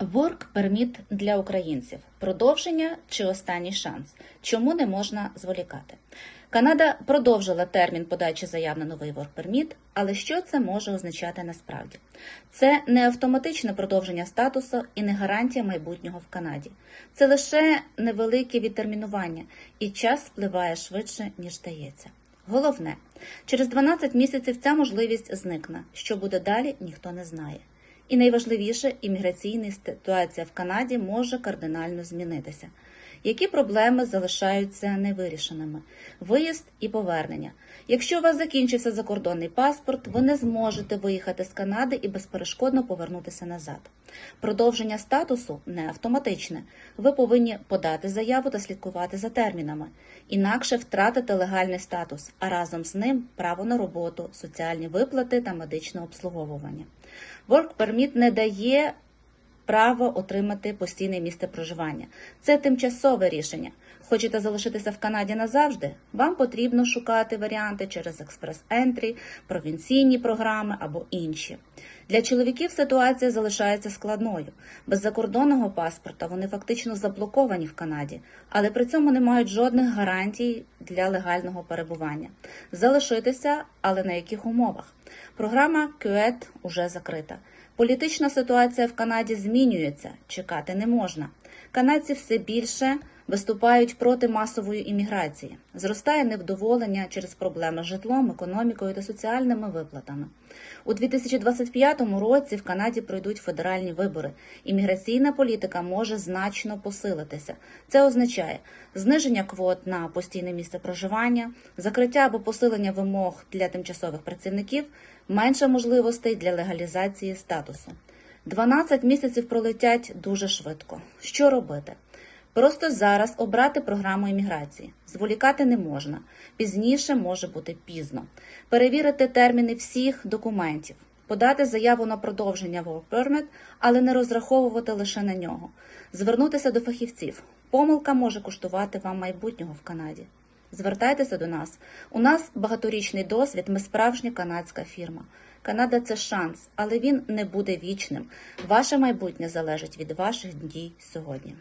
Work Permit для українців. Продовження чи останній шанс? Чому не можна зволікати? Канада продовжила термін подачі заяв на новий Work Permit, але що це може означати насправді? Це не автоматичне продовження статусу і не гарантія майбутнього в Канаді. Це лише невелике відтермінування, і час впливає швидше, ніж здається. Головне, через 12 місяців ця можливість зникне. Що буде далі, ніхто не знає. І найважливіше, імміграційна ситуація в Канаді може кардинально змінитися. Які проблеми залишаються невирішеними? Виїзд і повернення. Якщо у вас закінчився закордонний паспорт, ви не зможете виїхати з Канади і безперешкодно повернутися назад. Продовження статусу не автоматичне. Ви повинні подати заяву та слідкувати за термінами, інакше втратите легальний статус, а разом з ним право на роботу, соціальні виплати та медичне обслуговування. Work Permit не дає право отримати постійне місце проживання. Це тимчасове рішення. Хочете залишитися в Канаді назавжди? Вам потрібно шукати варіанти через експрес-ентрі, провінційні програми або інші. Для чоловіків ситуація залишається складною. Без закордонного паспорта вони фактично заблоковані в Канаді, але при цьому не мають жодних гарантій для легального перебування. Залишитися, але на яких умовах? Програма Кюет уже закрита. Політична ситуація в Канаді змінюється, чекати не можна. Канадці все більше виступають проти масової імміграції. Зростає невдоволення через проблеми з житлом, економікою та соціальними виплатами. У 2025 році в Канаді пройдуть федеральні вибори. Імміграційна політика може значно посилитися. Це означає зниження квот на постійне місце проживання, закриття або посилення вимог для тимчасових працівників, менше можливостей для легалізації статусу. 12 місяців пролетять дуже швидко. Що робити? Просто зараз обрати програму імміграції. Зволікати не можна. Пізніше може бути пізно. Перевірити терміни всіх документів, подати заяву на продовження Work Permit, але не розраховувати лише на нього. Звернутися до фахівців. Помилка може коштувати вам майбутнього в Канаді. Звертайтеся до нас. У нас багаторічний досвід, ми справжня канадська фірма. Канада це шанс, але він не буде вічним. Ваше майбутнє залежить від ваших дій сьогодні.